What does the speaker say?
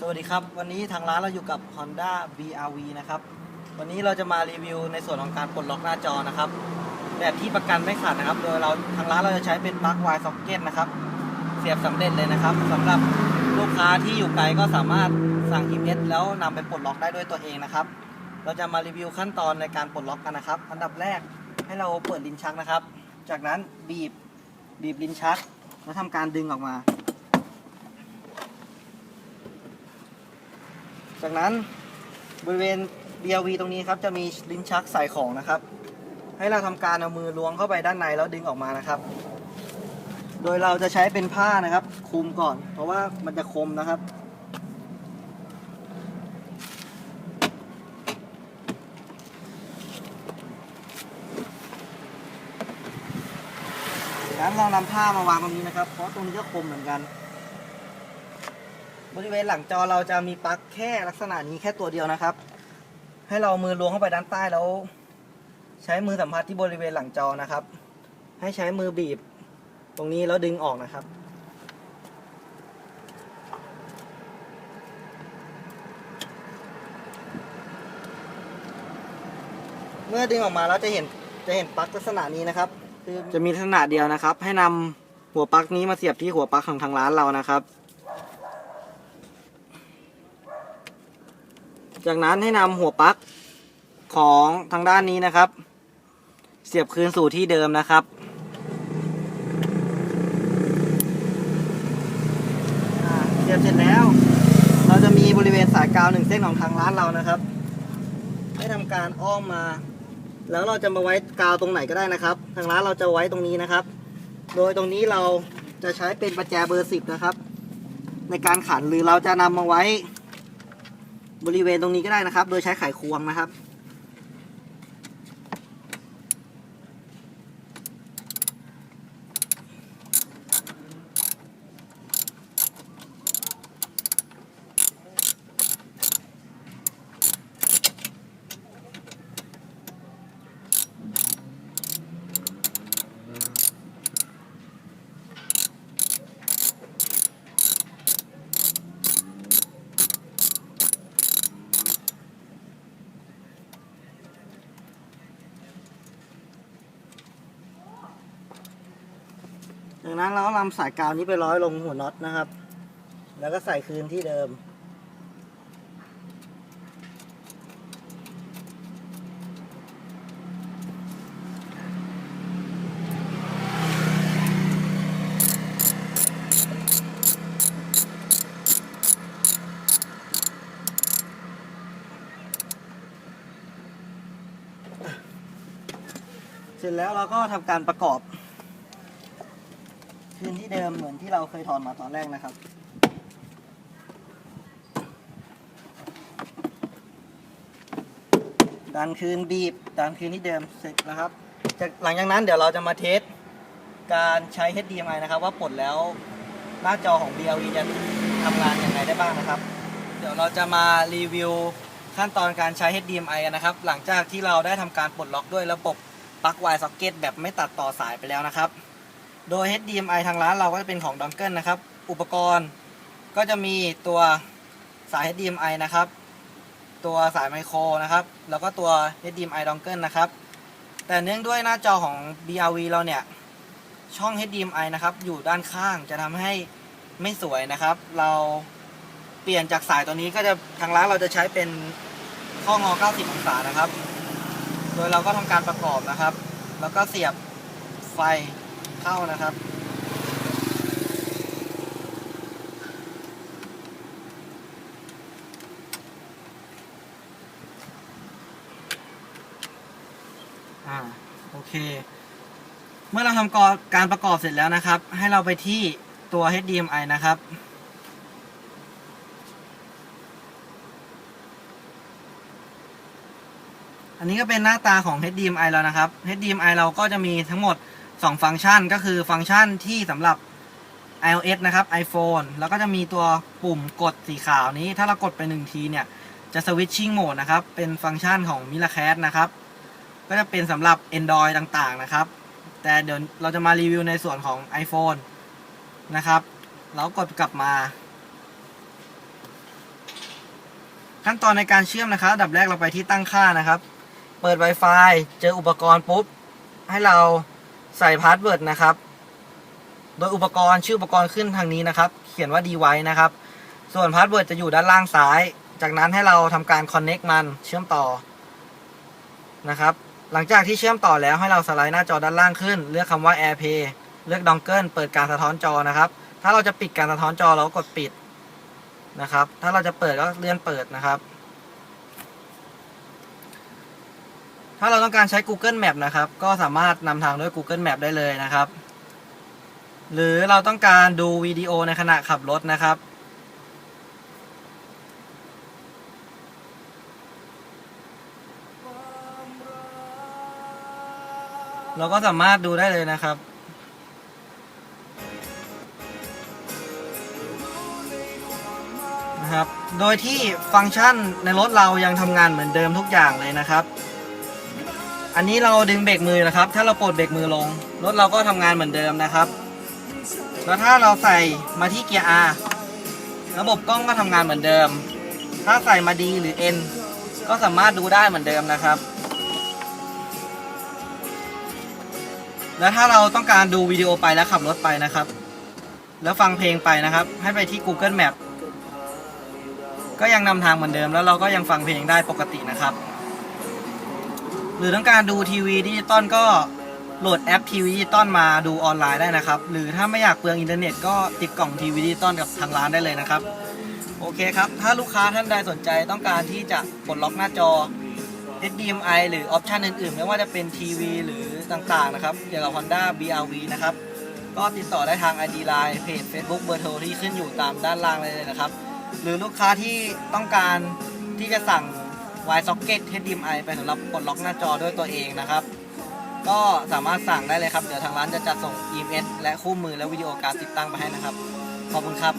สวัสดีครับ วันนี้ทางร้านเราอยู่กับ Honda BRV นะครับ วันนี้เราจะมารีวิวในส่วนของการปลดล็อกหน้าจอนะครับ แบบที่ประกันไม่ขาดนะครับ โดยเราทางร้านเราจะใช้เป็นปลั๊ก Y socket นะครับ เสียบสำเร็จเลยนะครับสำหรับลูกค้าที่อยู่ไกลก็สามารถสั่ง EMS แล้วนำไปปลดล็อกได้ด้วยตัวเองนะครับ เราจะมารีวิวขั้นตอนในการปลดล็อกกันนะครับ อันดับแรกให้เราเปิดลิ้นชักนะครับ จากนั้นบีบบีบลิ้นชักแล้วทำการดึงออกมา จากนั้นบริเวณ BLV ตรงนี้ครับจะมีลิ้นชักใส่ของนะครับ ให้เราทำการเอามือล้วงเข้าไปด้านในแล้วดึงออกมานะครับ โดยเราจะใช้เป็นผ้านะครับคลุมก่อน เพราะว่ามันจะคมนะครับจากนั้นเรานำผ้ามาวางตรงนี้นะครับ เพราะตรงนี้ก็คมเหมือนกัน บริเวณหลังจอเราจะมีปลั๊กแค่ลักษณะนี้แค่ตัวเดียวนะครับ ให้เรามือล้วงเข้าไปด้านใต้แล้ว ใช้มือสัมผัสที่บริเวณหลังจอนะครับ ให้ใช้มือบีบ ตรงนี้แล้วดึงออกนะครับเมื่อดึงออกมาแล้วจะเห็นจะเห็นปลั๊กลักษณะนี้นะครับคือจะมีลักษณะเดียวนะครับ ให้นำหัวปลั๊กนี้มาเสียบที่หัวปลั๊กของทางร้านเรานะครับ จากนั้นให้นำหัวปลั๊กของทางด้านนี้นะครับ เสียบคืนสู่ที่เดิมนะครับ เสียบเสร็จแล้ว เราจะมีบริเวณสายกาวหนึ่งเส้นของทางร้านเรานะครับ ให้ทำการอ้อมมา แล้วเราจะมาไว้กาวตรงไหนก็ได้นะครับ ทางร้านเราจะไว้ตรงนี้นะครับ โดยตรงนี้เราจะใช้เป็นประแจเบอร์สิบนะครับ ในการขันหรือเราจะนำมาไว้ บริเวณตรงนี้ก็ได้นะครับ โดยใช้ไขควงนะครับ จากนั้นเราก็นำสายกาวนี้ไปร้อยลงหัวน็อตนะครับ แล้วก็ใส่คืนที่เดิม เสร็จแล้วเราก็ทำการประกอบ คืนที่เดิมเหมือนที่เราเคยถอนมาตอนแรกนะครับ ดันคืนบีบ ดันคืนที่เดิมเสร็จนะครับจากหลังจากนั้นเดี๋ยวเราจะมาเทสการใช้ HDMI นะครับ ว่าปลดแล้วหน้าจอของ BLV จะทำงานยังไงได้บ้างนะครับ เดี๋ยวเราจะมารีวิวขั้นตอนการใช้ HDMI กันนะครับ หลังจากที่เราได้ทำการปลดล็อกด้วยระบบปลั๊ก Y socket แบบไม่ตัดต่อสายไปแล้วนะครับ โดย HDMI ทางร้านเราก็จะเป็นของดองเกิลนะครับ อุปกรณ์ก็จะมีตัวสาย HDMI นะครับ ตัวสายไมโครนะครับ แล้วก็ตัว HDMI ดองเกิลนะครับ แต่เนื่องด้วยหน้าจอของ BRV เราเนี่ย ช่อง HDMI นะครับ อยู่ด้านข้างจะทำให้ไม่สวยนะครับ เราเปลี่ยนจากสายตัวนี้ก็จะทางร้านเราจะใช้เป็นข้องอ 90 องศานะครับ โดยเราก็ทำการประกอบนะครับ แล้วก็เสียบไฟ เข้านะครับ อ่าโอเค เมื่อเราทำกการประกอบเสร็จแล้วนะครับ ให้เราไปที่ตัว HDMI นะครับอันนี้ก็เป็นหน้าตาของ HDMI แล้วนะครับ HDMI เราก็จะมีทั้งหมด 2 ฟังก์ชันก็คือฟังก์ชันที่สำหรับ iOS นะครับ iPhone แล้วก็จะมีตัวปุ่มกดสีขาวนี้ถ้าเรากดไปหนึ่งทีเนี่ย จะ switching mode นะครับ เป็นฟังก์ชันของ Miracast นะครับ ก็จะเป็นสำหรับ Android ต่างๆนะครับ แต่เดี๋ยวเราจะมารีวิวในส่วนของ iPhone นะครับแล้วกดกลับมา ขั้นตอนในการเชื่อมนะครับดับแรกเราไปที่ตั้งค่านะครับ เปิด Wi-Fi เจออุปกรณ์ปุ๊บ ให้เรา ใส่พาสเวิร์ดนะครับ โดยอุปกรณ์ชื่ออุปกรณ์ขึ้นทางนี้นะครับ เขียนว่า device นะครับ ส่วนพาสเวิร์ดจะอยู่ด้านล่างซ้าย จากนั้นให้เราทำการ connect มันเชื่อมต่อนะครับ หลังจากที่เชื่อมต่อแล้วให้เราสไลด์หน้าจอด้านล่างขึ้น เลือกคำว่า AirPlay เลือก Dongle เปิดการสะท้อนจอนะครับ ถ้าเราจะปิดการสะท้อนจอเราก็กดปิดนะครับ ถ้าเราจะเปิดก็เลื่อนเปิดนะครับ ถ้าเราต้องการใช้ Google Map นะครับ ก็สามารถนำทางด้วย Google Map ได้เลยนะครับ หรือเราต้องการดูวิดีโอในขณะขับรถนะครับ เราก็สามารถดูได้เลยนะครับนะครับ โดยที่ฟังก์ชันในรถเรายังทำงานเหมือนเดิมทุกอย่างเลยนะครับ อันนี้เราดึงเบรกมือนะครับ ถ้าเราปลดเบรกมือลง รถเราก็ทำงานเหมือนเดิมนะครับ แล้วถ้าเราใส่มาที่เกียร์ R ระบบกล้องก็ทำงานเหมือนเดิม ถ้าใส่มา D หรือ N ก็สามารถดูได้เหมือนเดิมนะครับ แล้วถ้าเราต้องการดูวิดีโอไปแล้วขับรถไปนะครับ แล้วฟังเพลงไปนะครับ ให้ไปที่ Google Map ก็ยังนำทางเหมือนเดิมแล้วเราก็ยังฟังเพลงได้ปกตินะครับ หรือต้องการดูทีวีดิจิตอลก็โหลดแอปทีวีดิจิตอลมาดูออนไลน์ได้นะครับ หรือถ้าไม่อยากเปลืองอินเทอร์เน็ตก็ติดกล่องทีวีดิจิตอลกับทางร้านได้เลยนะครับ โอเคครับ ถ้าลูกค้าท่านใดสนใจต้องการที่จะปลดล็อกหน้าจอ HDMI หรือออปชันอื่นๆ ไม่ว่าจะเป็นทีวีหรือต่างๆนะครับเกี่ยวกับ Honda BRV นะครับ ก็ติดต่อได้ทาง ID Line เพจ Facebook เบอร์โทรที่ขึ้นอยู่ตามด้านล่างเลยนะครับ หรือลูกค้าที่ต้องการที่จะสั่ง Y socket HDMI ไปสำหรับปลดล็อกหน้าจอด้วยตัวเองนะครับ ก็สามารถสั่งได้เลยครับ เดี๋ยวทางร้านจะจัดส่ง EMS และคู่มือและวิดีโอการติดตั้งไปให้นะครับ ขอบคุณครับ